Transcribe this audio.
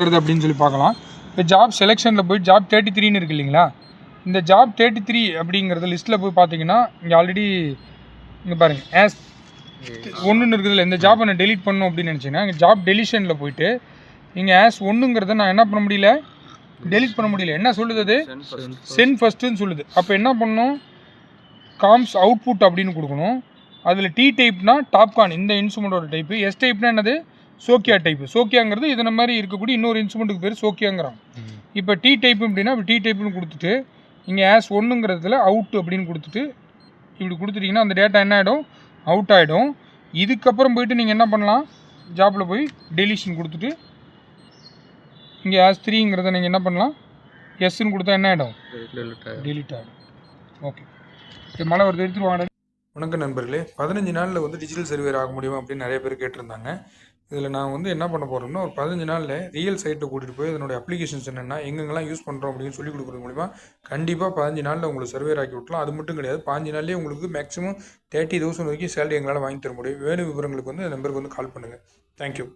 அப்படின்னு சொல்லி பார்க்கலாம். இப்போ ஜாப் செலெக்ஷனில் போய் ஜாப் தேர்ட்டி த்ரீன்னு இருக்கு இல்லைங்களா? இந்த ஜாப் தேர்ட்டி த்ரீ அப்படிங்கிறது லிஸ்ட்டில் போய் பார்த்தீங்கன்னா இங்கே ஆல்ரெடி இங்கே பாருங்கள் ஆஸ் ஒன்றுன்னு இருக்குதுல்ல இந்த ஜாப் நான் டெலீட் பண்ணணும் அப்படின்னு நினச்சிங்கன்னா இங்கே ஜாப் டெலிஷனில் போயிட்டு இங்கே ஆஸ் ஒன்றுங்கிறத நான் என்ன பண்ண முடியல? டெலீட் பண்ண முடியல. என்ன சொல்லுது அது? சென்ட் ஃபஸ்ட்டுன்னு சொல்லுது. அப்போ என்ன பண்ணணும்? காம்ஸ் அவுட்புட் அப்படின்னு கொடுக்கணும். அதில் டி டைப்னா டாப்கான் இந்த இன்ஸ்ட்ருமெண்ட்டோட டைப்பு எஸ் டைப்னா என்னது? சோக்கியா டைப்பு சோக்கியாங்கிறது இதன மாதிரி இருக்கக்கூடிய இன்னொரு இன்ஸ்ட்ருமெண்ட்டுக்கு பேர் சோக்கியாங்கிறான் இப்போ டி டைப் அப்படின்னா டி டைப்னு கொடுத்துட்டு இங்கே ஆஸ் ஒன்றுங்கிறதுல அவுட் அப்படின்னு கொடுத்துட்டு இப்படி கொடுத்துட்டிங்கன்னா அந்த டேட்டா என்ன ஆகிடும் அவுட் ஆகிடும் இதுக்கப்புறம் போயிட்டு நீங்கள் என்ன பண்ணலாம்? ஜாப்பில் போய் டெலிஷன் கொடுத்துட்டு இங்கே ஆஸ் த்ரீங்கிறத நீங்கள் என்ன பண்ணலாம்? எஸ்ன்னு கொடுத்தா என்ன ஆகிடும் டெலிட் ஆகிடும் ஓகே சரி மழை வருது எடுத்துட்டு வாங்க. வணக்கம் நண்பர்களே. பதினஞ்சு நாளில் வந்து டிஜிட்டல் சர்வேர் ஆக முடியுமா அப்படின்னு நிறைய பேர் கேட்டிருந்தாங்க. இதில் நான் வந்து என்ன பண்ண போகிறோம்னா ஒரு பதினஞ்சு நாளில் ரியல் சைட்டை கூட்டிகிட்டு போய் அதனுடைய அப்ளிகேஷன்ஸ் என்னென்னா எங்கெங்கெல்லாம் யூஸ் பண்ணுறோம் அப்படின்னு சொல்லி கொடுக்குறது மூலிமா கண்டிப்பாக பதினஞ்சு நாளில் உங்களுக்கு சர்வேர் ஆக்கி விட்டலாம் அது மட்டும் கிடையாது பாஞ்சு நாள்லேயே உங்களுக்கு மேக்ஸிமம் தேர்ட்டி தௌசண்ட் வரைக்கும் சேலரி எங்களால் வாங்கி தர முடியும். வேணும் விவரங்களுக்கு வந்து இந்த நம்பருக்கு வந்து கால் பண்ணுங்கள் தேங்க்யூ